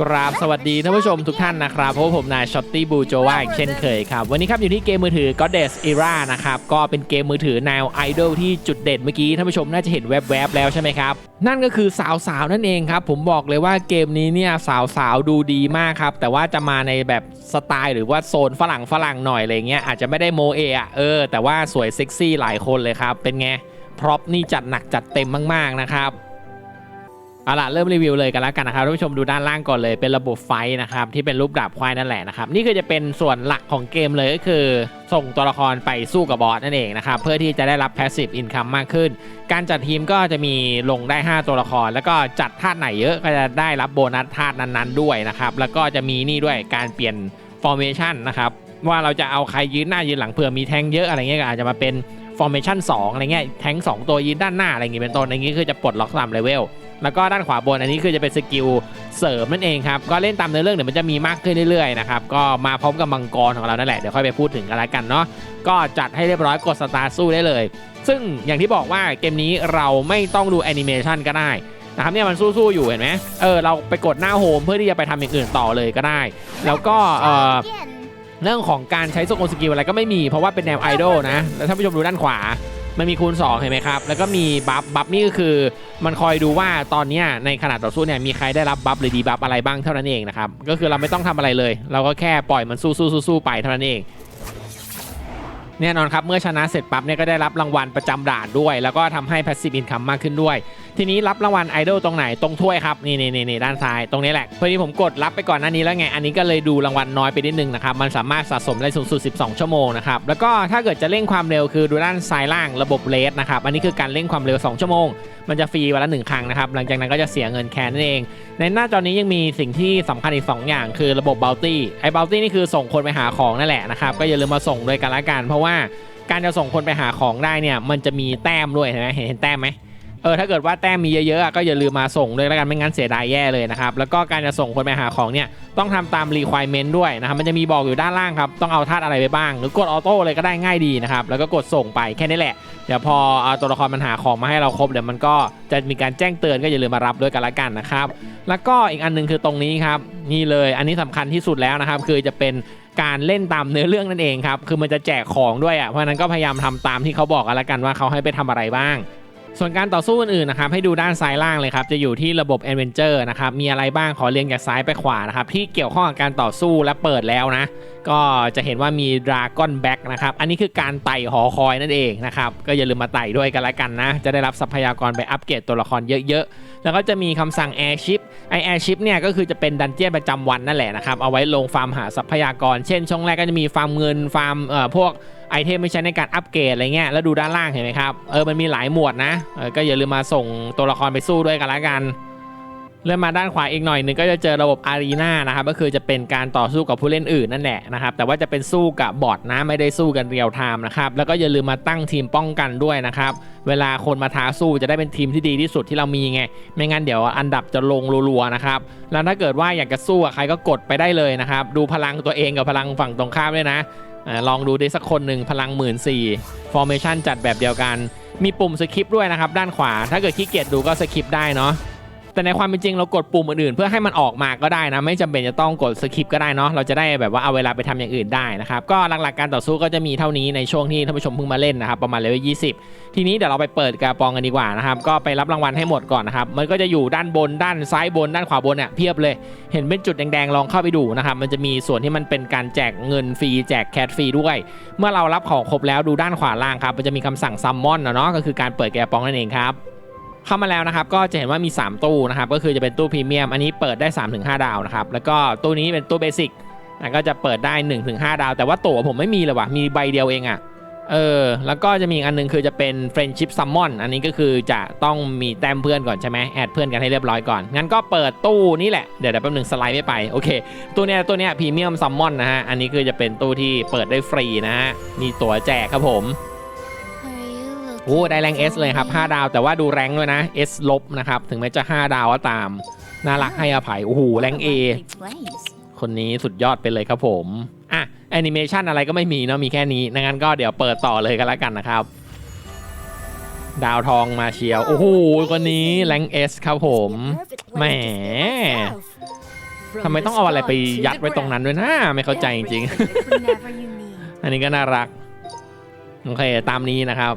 กราบสวัสดีท่านผู้ชมทุกท่านนะครับพราะว่าผมนายช็อตตี้บูโจว่าอีกเช่นเคยครับ วันนี้ครับอยู่ที่เกมมือถือ Goddess Era นะครับ ก็เป็นเกมมือถือแนวไอดอลที่จุดเด่นเมื่อกี้ท่านผู้ชมน่าจะเห็นแวบๆแล้วใช่ไหมครับ นั่นก็คือสาวๆ นั่นเองครับ ผมบอกเลยว่าเกมนี้เนี่ยสาวๆ ดูดีมากครับ แต่ว่าจะมาในแบบสไตล์หรือว่าโซนฝรั่งฝรั่งหน่อยอะไรเงี้ยอาจจะไม่ได้โมเออะเออแต่ว่าสวยเซ็กซี่หลายคนเลยครับเป็นไงพร็อพนี่จัดหนักจัดเต็มมากๆนะครับ เอาล่ะเริ่มรีวิวเลยกันแล้วกันนะครับท่านผู้ชมดูด้านล่างก่อนเลยเป็นระบบไฟนะครับที่เป็นรูปดาบควายนั่นแหละนะครับนี่คือจะเป็นส่วนหลักของเกมเลยก็คือ ส่งตัวละครไปสู้กับบอสนั่นเองนะครับเพื่อที่จะได้รับ passive income มากขึ้น การจัดทีมก็จะมีลงได้ 5 ตัวละคร แล้วก็จัดธาตุไหนเยอะก็จะได้รับโบนัสธาตุนั้นๆด้วยนะครับแล้วก็จะมีนี่ด้วยการเปลี่ยน formation นะครับว่าเราจะเอาใครยืนหน้ายืนหลังเผื่อมีแทงเยอะอะไรเงี้ยก็อาจจะมาเป็น formation 2อะไรเงี้ยแทงสองตัวยืนด้านหน้าอะไรเงี้ยเป็นต้นอย่างงี้คือจะปลดล็อกตามเลเวล แล้วก็ด้านขวาบนอันนี้คือจะเป็นสกิลเสริมนั่นเองครับ ก็เล่นตามเนื้อเรื่องเดี๋ยวมันจะมีมากขึ้นเรื่อยๆนะครับ ก็มาพร้อมกับมังกรของเรานั่นแหละ เดี๋ยวค่อยไปพูดถึงกันล้วกันเนาะ ก็จัดให้เรียบร้อยกดสตาร์สู้ได้เลย ซึ่งอย่างที่บอกว่าเกมนี้เราไม่ต้องดูแอนิเมชันก็ได้นะครับเนี่ยมันสู้ๆอยู่เห็นไหมเออเราไปกดหน้าโฮมเพื่อที่จะไปทำอย่างอื่นต่อเลยก็ได้ แล้วก็เออเรื่องของการใช้สกลสกิลอะไรก็ไม่มีเพราะว่าเป็นแนวไอดอลนะ แล้วท่านผู้ชมดูด้านขวา มันมีคูณ 2 เห็นไหมครับ แล้วก็มีบัฟ บัฟนี่ก็คือ มันคอยดูว่าตอนนี้ในขณะต่อสู้เนี่ยมีใครได้รับบัฟหรือดีบัฟอะไรบ้างเท่านั้นเองนะครับ ก็คือเราไม่ต้องทำอะไรเลย เราก็แค่ปล่อยมันสู้สู้สู้สู้ไปเท่านั้นเอง แน่นอนครับ เมื่อชนะเสร็จปั๊บเนี่ยก็ได้รับรางวัลประจำด่านด้วย แล้วก็ทำให้ passive income มากขึ้นด้วยทีนี้รับรางวัลไอดอลตรงไหนตรงถ้วยครับนี่นี่นี่ด้านซ้ายตรงนี้แหละพอดีผมกดรับไปก่อนหน้านี้แล้วไงอันนี้ก็เลยดูรางวัลน้อยไปนิดนึงนะครับมันสามารถสะสมได้สูงสุด 12 ชั่วโมงนะครับแล้วก็ถ้าเกิดจะเร่งความเร็วคือดูด้านซ้ายล่างระบบเลสนะครับอันนี้คือการเร่งความเร็ว 2 ชั่วโมง มันจะฟรีวันละหนึ่งครั้งนะครับหลังจากนั้นก็จะเสียเงินแคนนั่นเอง ในหน้าจอนี้ยังมีสิ่งที่สำคัญอีก 2 อย่าง คือระบบ bounty ไอ้ bounty นี่คือส่งคนไปหาของนั่นแหละนะครับก็อย่าลืมมาส่งด้วยกันละกันเพราะว่าการจะส่งคนไปหาของได้เนี่ยมันจะมีแต้มด้วยเห็นไหมเห็นแต้มไหม เออถ้าเกิดว่าแต้มมีเยอะๆอะก็อย่าลืมมาส่งด้วยแล้วกันไม่งั้นเสียดายแย่เลยนะครับแล้วก็การจะส่งคนไปหาของเนี่ยต้องทำตาม requirement ด้วยนะครับมันจะมีบอกอยู่ด้านล่างครับต้องเอาธาตุอะไรไปบ้าง หรือกดออโต้เลยก็ได้ง่ายดีนะครับแล้วก็กดส่งไปแค่นี้แหละเดี๋ยวพอเอาตัวละครมันหาของมาให้เราครบเดี๋ยวมันก็จะมีการแจ้งเตือนก็อย่าลืมมารับด้วยกันละกันนะครับแล้วก็อีกอันหนึงคือตรงนี้ครับนี่เลยอันนี้สำคัญที่สุดแล้วนะครับคือจะเป็นการเล่นตามเนื้อเรื่องนั่นเองครับคือมันจะแจกของด้วยอะเพราะนั้นก็พยายามทำตามที่เขาบอกกันละกันว่าเขาให้ไปทำอะไรบ้าง ส่วนการต่อสู้อื่นๆนะครับให้ดูด้านซ้ายล่างเลยครับจะอยู่ที่ระบบ Adventure นะครับมีอะไรบ้างขอเรียงจากซ้ายไปขวานะครับที่เกี่ยวข้องกับการต่อสู้และเปิดแล้วนะ ก็จะเห็นว่ามี Dragon Back นะครับอันนี้คือการไต่หอคอยนั่นเองนะครับก็อย่าลืมมาไต่ด้วยกันละกันนะ จะได้รับทรัพยากรไปอัปเกรดตัวละครเยอะๆ แล้วก็จะมีคำสั่ง Airship ไอ Airship เนี่ยก็คือจะเป็นดันเจี้ยนประจำวันนั่นแหละนะครับเอาไว้ลงฟาร์มหาทรัพยากร เช่น ช่วงแรกก็จะมีฟาร์มเงินฟาร์มเอ่อพวก ไอเทมไม่ใช้ในการอัปเกรดอะไรเงี้ยแล้วดูด้านล่างเห็นไหมครับเออมันมีหลายหมวดนะเออก็อย่าลืมมาส่งตัวละครไปสู้ด้วยกันละกันเลื่อนมาด้านขวาอีกหน่อยหนึงก็จะเจอระบบอารีนานะครับก็คือจะเป็นการต่อสู้กับผู้เล่นอื่นนั่นแหละนะครับแต่ว่าจะเป็นสู้กับบอทนะไม่ได้สู้กันเรียลไทม์นะครับแล้วก็อย่าลืมมาตั้งทีมป้องกันด้วยนะครับเวลาคนมาท้าสู้จะได้เป็นทีมที่ดีที่สุดที่เรามีไง ไม่งั้นเดี๋ยวอันดับจะลงรัวๆนะครับแล้วถ้าเกิดว่าอยากจะสู้ใครก็กดไปได้เลยนะครับดูพลังตัวเองกับพลังฝั่งตรงข้ามด้วยนะ ลองดูได้สักคนหนึ่งพลังหมื่นสี่ฟอร์เมชันจัดแบบเดียวกัน มีปุ่มสคริปด้วยนะครับ ด้านขวา ถ้าเกิดขี้เกียจดูก็สคริปได้เนาะ แต่ในความเป็นจริงเรากดปุ่มอื่นๆเพื่อให้มันออกมาก็ได้นะ ไม่จำเป็นจะต้องกดสคริปก็ได้เนาะเราจะได้แบบว่าเอาเวลาไปทำอย่างอื่นได้นะครับก็หลักๆการต่อสู้ก็จะมีเท่านี้ในช่วงที่ท่านผู้ชมเพิ่งมาเล่นนะครับประมาณเลเวล20ทีนี้เดี๋ยวเราไปเปิดกระปองกันดีกว่านะครับก็ไปรับรางวัลให้หมดก่อนนะครับมันก็จะอยู่ด้านบนด้านซ้ายบนด้านขวาบนเนี่ยเพียบเลย เห็นเป็นจุดแดงๆลองเข้าไปดูนะครับมันจะมีส่วนที่มันเป็นการแจกเงินฟรีแจกแคทฟรีด้วย เมื่อเรารับของครบแล้วดูด้านขวาล่างครับมันจะมีคำสั่งซัมมอนเนาะก็คือการเปิดแกะปองนั่นเองครับ เข้ามาแล้วนะครับก็จะเห็นว่ามี 3 ตู้นะครับก็คือจะเป็นตู้พรีเมียมอันนี้เปิดได้ 3-5 ดาวนะครับแล้วก็ตู้นี้เป็นตู้เบสิกนะก็จะเปิดได้ 1-5 ดาว แต่ว่าตั๋วผมไม่มีเลยว่ะมีใบเดียวเองอะเออแล้วก็จะมีอีกอันหนึงคือจะเป็น Friendship Summon อันนี้ก็คือจะต้องมีแต้มเพื่อนก่อนใช่ไหมแอดเพื่อนกันให้เรียบร้อยก่อน งั้นก็เปิดตู้นี่แหละ เดี๋ยวแป๊บหนึงสไลด์ไม่ไป โอเคตู้เนี้ยตู้เนี้ยพรีเมียมซัมมอนนะฮะ อันนี้คือจะเป็นตู้ที่เปิดได้ฟรีนะฮะ มีตั๋วแจกครับผม โอ้ได้แรง S เลยครับ 5 ดาวแต่ว่าดูแรงด้วยนะ S ลบนะครับ ถึงแม้จะ 5 ดาวก็ตาม น่ารักให้อภัย โอ้โห แรง A คนนี้สุดยอดไปเลยครับผม อะแอนิเมชันอะไรก็ไม่มีเนาะมีแค่นี้งั้นก็เดี๋ยวเปิดต่อเลยกันแล้วกันนะครับ ดาวทองมาเชียว โอ้โหคนนี้แรง S ครับผมแหมทำไมต้องเอาอะไรไปยัดไว้ตรงนั้นด้วยนะไม่เข้าใจจริงๆอันนี้ก็น่ารัก โอเค ตามนี้นะครับ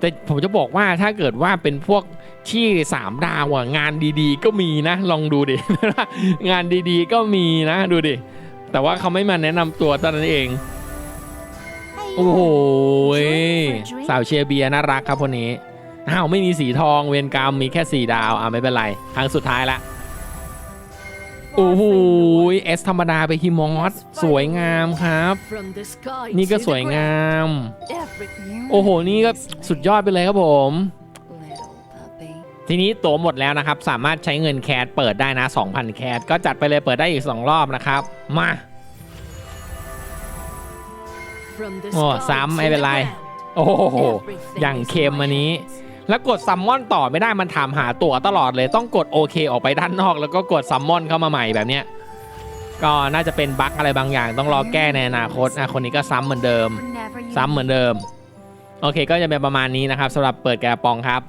แต่ผมจะบอกว่าถ้าเกิดว่าเป็นพวกที่สามดาวอะงานดีๆ ก็มีนะ ลองดูดิ งานดีๆ ก็มีนะดูดิ แต่ว่าเขาไม่มาแนะนำตัวตอนนั้นเอง โอ้โหสาวเชียร์เบียร์น่ารักครับคนนี้อ้าวไม่มีสีทองเวรกรรมมีแค่สีดาวอะไม่เป็นไร ครั้งสุดท้ายละ โอ้โหเอสธรรมดาไปฮิมอสสวยงามครับ นี่ก็สวยงาม โอ้โห นี่ก็สุดยอดไปเลยครับผม ทีนี้ตัวหมดแล้วนะครับ สามารถใช้เงินแคสเปิดได้นะ 2,000 แคสก็จัดไปเลยเปิดได้อีก 2 รอบนะครับ มาโอ้ซ้ำไม่เป็นไร โอ้โหอย่างเค็มอันนี้ แล้วกดซัมมอนต่อไม่ได้มันถามหาตั๋วตลอดเลยต้องกดโอเคออกไปด้านนอก แล้วก็กดซัมมอนเข้ามาใหม่แบบเนี้ยก็น่าจะเป็นบั๊กอะไรบางอย่าง ต้องรอแก้ในอนาคตอะคนนี้ก็ซ้ำเหมือนเดิม ซ้ำเหมือนเดิม โอเคก็จะเป็นประมาณนี้นะครับสำหรับเปิดกระปองครับ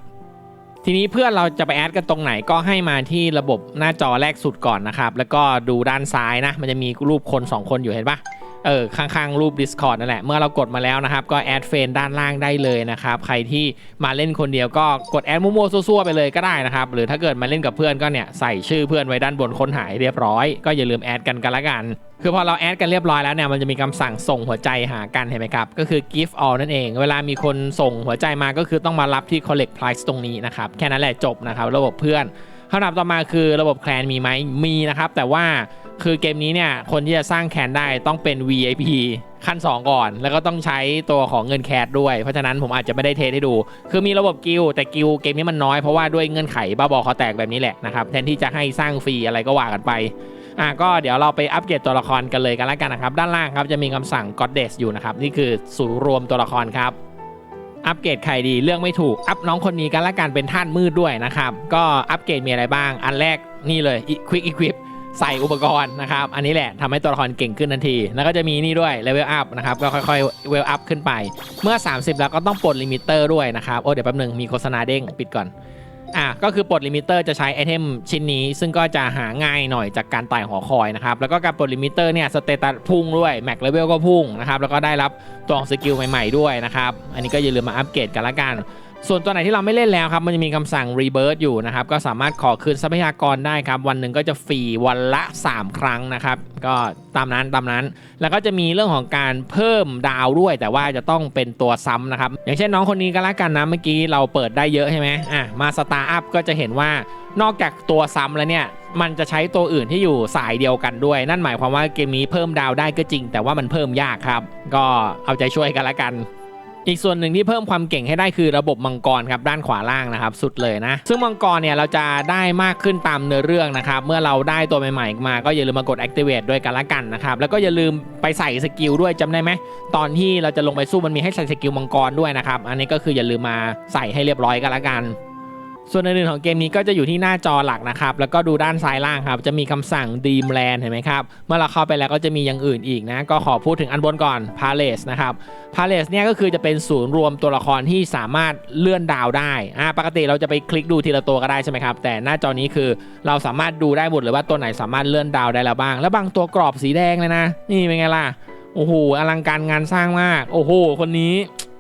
ทีนี้เพื่อนเราจะไปแอดกันตรงไหนก็ให้มาที่ระบบหน้าจอแรกสุดก่อนนะครับ แล้วก็ดูด้านซ้ายนะ มันจะมีรูปคน 2 คนอยู่เห็นปะ เออข้างๆรูป Discord นั่นแหละ เมื่อเรากดมาแล้วนะครับ ก็แอดเฟนด้านล่างได้เลยนะครับ ใครที่มาเล่นคนเดียวก็กดแอดมั่วๆซั่วๆไปเลยก็ได้นะครับ หรือถ้าเกิดมาเล่นกับเพื่อนก็เนี่ยใส่ชื่อเพื่อนไว้ด้านบนค้นหาเรียบร้อย ก็อย่าลืมแอดกันกันละกันคือพอเราแอดกันเรียบร้อยแล้วเนี่ยมันจะมีคำสั่งส่งหัวใจหากันเห็นไหมครับ ก็คือ give all นั่นเอง เวลามีคนส่งหัวใจมาก็คือต้องมารับที่ collect price ตรงนี้นะครับ แค่นั้นแหละจบนะครับ ระบบเพื่อนคำถามต่อมาคือระบบแคลนมีไหมมีนะครับ แต่ว่า คือเกมนี้เนี่ย คนที่จะสร้างแคนได้ต้องเป็น VIP ขั้น 2 ก่อน แล้วก็ต้องใช้ตัวของเงินแคสด้วย เพราะฉะนั้นผมอาจจะไม่ได้เทสให้ดู คือมีระบบกิลแต่กิลเกมนี้มันน้อยเพราะว่าด้วยเงื่อนไขบ้าบอคอแตกแบบนี้แหละนะครับ แทนที่จะให้สร้างฟรีอะไรก็ว่ากันไปอะก็เดี๋ยวเราไปอัปเกรดตัวละครกันเลยกันแล้วกันนะครับ ด้านล่างครับจะมีคำสั่ง Goddess อยู่นะครับ นี่คือศูนย์รวมตัวละครครับอัปเกรดใครดีเรื่องไม่ถูก อัพน้องคนนี้กันละกันเป็นท่านมืดด้วยนะครับ ก็อัปเกรดมีอะไรบ้าง อันแรกนี่เลย Quick Equip ใส่อุปกรณ์นะครับ อันนี้แหละทำให้ตัวละครเก่งขึ้นทันที แล้วก็จะมีนี่ด้วย Level Up นะครับ ก็ค่อยๆ Level Up ขึ้นไป เมื่อ 30 แล้วก็ต้องปลดลิมิเตอร์ด้วยนะครับ โอ้เดี๋ยวแป๊บหนึงมีโฆษณาเด้งปิดก่อนอะก็คือปลดลิมิเตอร์จะใช้ไอเทมชิ้นนี้ ซึ่งก็จะหาง่ายหน่อยจากการไต่หอคอยนะครับ แล้วก็การปลดลิมิเตอร์เนี่ยสเตตัสพุ่งด้วยแม็กเลเวลก็พุ่งนะครับ แล้วก็ได้รับตัวของสกิลใหม่ ๆด้วยนะครับ อันนี้ก็อย่าลืมมาอัปเกรดกันละกัน ส่วนตัวไหนที่เราไม่เล่นแล้วครับ มันจะมีคำสั่ง Rebirth อยู่นะครับ ก็สามารถขอคืนทรัพยากรได้ครับ วันหนึ่งก็จะฟรีวันละ 3 ครั้งนะครับ ก็ตามนั้นตามนั้น แล้วก็จะมีเรื่องของการเพิ่มดาวด้วย แต่ว่าจะต้องเป็นตัวซ้ำนะครับ อย่างเช่นน้องคนนี้ก็แล้วกันนะ เมื่อกี้เราเปิดได้เยอะใช่ไหมอะ มาสตาร์อัพก็จะเห็นว่านอกจากตัวซ้ำแล้วเนี่ย มันจะใช้ตัวอื่นที่อยู่สายเดียวกันด้วย นั่นหมายความว่าเกมนี้เพิ่มดาวได้ก็จริง แต่ว่ามันเพิ่มยากครับ ก็เอาใจช่วยกันละกัน อีกส่วนหนึ่งที่เพิ่มความเก่งให้ได้คือระบบมังกรครับด้านขวาล่างนะครับสุดเลยนะ ซึ่งมังกรเนี่ยเราจะได้มากขึ้นตามเนื้อเรื่องนะครับเมื่อเราได้ตัวใหม่ๆมาก็อย่าลืมมากด activate ด้วยกันละกันนะครับแล้วก็อย่าลืมไปใส่สกิลด้วยจำได้ไหมตอนที่เราจะลงไปสู้มันมีให้ใส่สกิลมังกรด้วยนะครับอันนี้ก็คืออย่าลืมมาใส่ให้เรียบร้อยกันละกัน ส่วนอื่นๆของเกมนี้ก็จะอยู่ที่หน้าจอหลักนะครับ แล้วก็ดูด้านซ้ายล่างครับ จะมีคำสั่ง Dreamland เห็นไหมครับ เมื่อเราเข้าไปแล้วก็จะมีอย่างอื่นอีกนะ ก็ขอพูดถึงอันบนก่อน Palace นะครับ Palace เนี่ยก็คือจะเป็นศูนย์รวมตัวละครที่สามารถเลื่อนดาวได้อ่าปกติเราจะไปคลิกดูทีละตัวก็ได้ใช่ไหมครับ แต่หน้าจอนี้คือเราสามารถดูได้หมดเลยว่าตัวไหนสามารถเลื่อนดาวได้แล้วบ้าง แล้วบางตัวกรอบสีแดงเลยนะ นี่เป็นไงล่ะ โอ้โห อลังการงานสร้างมาก โอ้โห คนนี้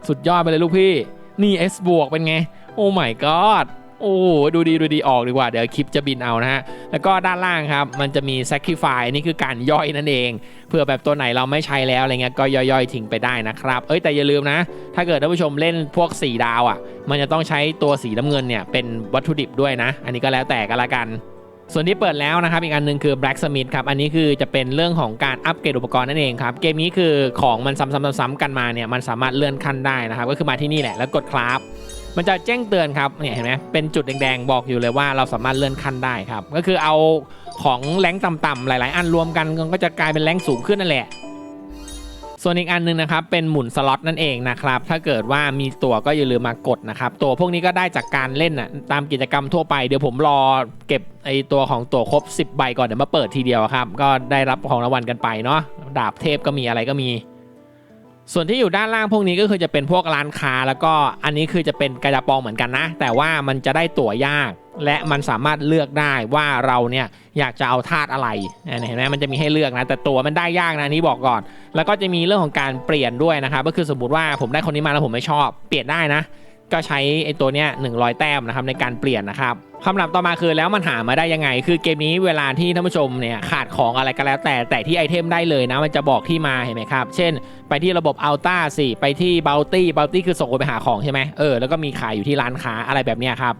สุดยอดไปเลยลูกพี่ นี่ S บวกเป็นไง โอ้ my god โอ้ดูดีดูดีออกดีกว่า เดี๋ยวคลิปจะบินเอานะฮะ แล้วก็ด้านล่างครับ มันจะมี sacrifice นี่คือการย่อยนั่นเองเพื่อแบบตัวไหนเราไม่ใช้แล้วอะไรเงี้ยก็ย่อยๆทิ้งไปได้นะครับ เอ้ยแต่อย่าลืมนะ ถ้าเกิดท่านผู้ชมเล่นพวก 4 ดาวอะ มันจะต้องใช้ตัวสีน้ำเงินเนี่ยเป็นวัตถุดิบด้วยนะ อันนี้ก็แล้วแต่กันละกันส่วนที่เปิดแล้วนะครับ อีกอันหนึงคือ Blacksmith ครับ อันนี้คือจะเป็นเรื่องของการอัปเกรดอุปกรณ์นั่นเองครับ เกมนี้คือของมันซ้ำๆๆๆกันมาเนี่ย มันสามารถเลื่อนขั้นได้นะครับ ก็คือมาที่นี่แหละแล้วกดคราฟ มันจะแจ้งเตือนครับเนี่ยเห็นไหมเป็นจุดแดงๆบอกอยู่เลยว่าเราสามารถเลื่อนขั้นได้ครับ ก็คือเอาของแรงต่ำๆหลาย ๆ อันรวมกันก็จะกลายเป็นแรงสูงขึ้นนั่นแหละส่วนอีกอันหนึงนะครับเป็นหมุนสล็อตนั่นเองนะครับถ้าเกิดว่ามีตัวก็อย่าลืมมากดนะครับตัวพวกนี้ก็ได้จากการเล่นน่ะตามกิจกรรมทั่วไปเดี๋ยวผมรอเก็บไอตัวของตัวครบ 10 ใบก่อนเดี๋ยวมาเปิดทีเดียวครับ ก็ได้รับของรางวัลกันไปเนาะดาบเทพก็มีอะไรก็มี ส่วนที่อยู่ด้านล่างพวกนี้ก็คือจะเป็นพวกร้านค้า แล้วก็อันนี้คือจะเป็นกระจาปองเหมือนกันนะ แต่ว่ามันจะได้ตั๋วยาก และมันสามารถเลือกได้ว่าเราเนี่ยอยากจะเอาธาตุอะไรเห็นไหมมันจะมีให้เลือกนะ แต่ตัวมันได้ยากนะนนี้บอกก่อน แล้วก็จะมีเรื่องของการเปลี่ยนด้วยนะครับก็คือสมมติว่าผมได้คนนี้มาแล้วผมไม่ชอบ เปลี่ยนได้นะ ก็ใช้ไอ้ตัวเนี้ย100แต้มนะครับในการเปลี่ยนนะครับคำถามต่อมาคือแล้วมันหามาได้ยังไง คือเกมนี้เวลาที่ท่านผู้ชมเนี่ยขาดของอะไรก็แล้วแต่แต่ที่ไอเทมได้เลยนะ มันจะบอกที่มาเห็นไหมครับ เช่น ไปที่ระบบอัลต้าสิไปที่เบลตี้เบลตี้คือส่งคนไปหาของใช่ไหมเออแล้วก็มีขายอยู่ที่ร้านค้าอะไรแบบเนี้ยครับ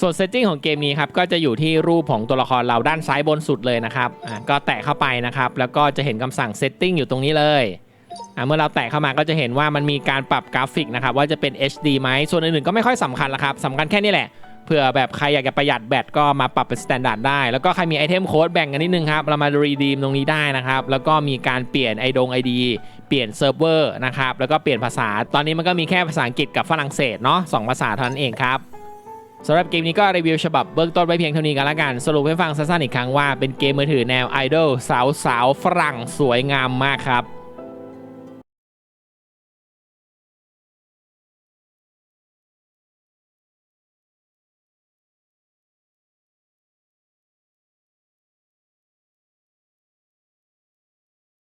ส่วนเซตติ้งของเกมนี้ครับก็จะอยู่ที่รูปของตัวละครเราด้านซ้ายบนสุดเลยนะครับอะก็แตะเข้าไปนะครับแล้วก็จะเห็นคำสั่งเซตติ้งอยู่ตรงนี้เลย เมื่อเราแตะเข้ามาก็จะเห็นว่ามันมีการปรับกราฟิกนะครับว่าจะเป็น HD ไหมส่วนอื่นๆก็ไม่ค่อยสำคัญละครับสำคัญแค่นี้แหละเผื่อแบบใครอยากจะประหยัดแบตก็มาปรับเป็นสแตนดาร์ดได้ แล้วก็ใครมีไอเทมโค้ดแบ่งกันนิดนึงครับ เรามารีดีมตรงนี้ได้นะครับ แล้วก็มีการเปลี่ยนไอดงไอดีเปลี่ยนเซิร์ฟเวอร์นะครับ แล้วก็เปลี่ยนภาษา ตอนนี้มันก็มีแค่ภาษาอังกฤษกับฝรั่งเศสเนาะสองภาษาเท่านั้นเองครับสำหรับเกมนี้ก็รีวิวฉบับเบื้องต้นไว้เพียงเท่านี้กันละกัน สรุปให้ฟังสั้นๆอีกครั้งว่าเป็นเกมมือถือแนวไอดอลสาวๆฝรั่งสวยงามมากครับ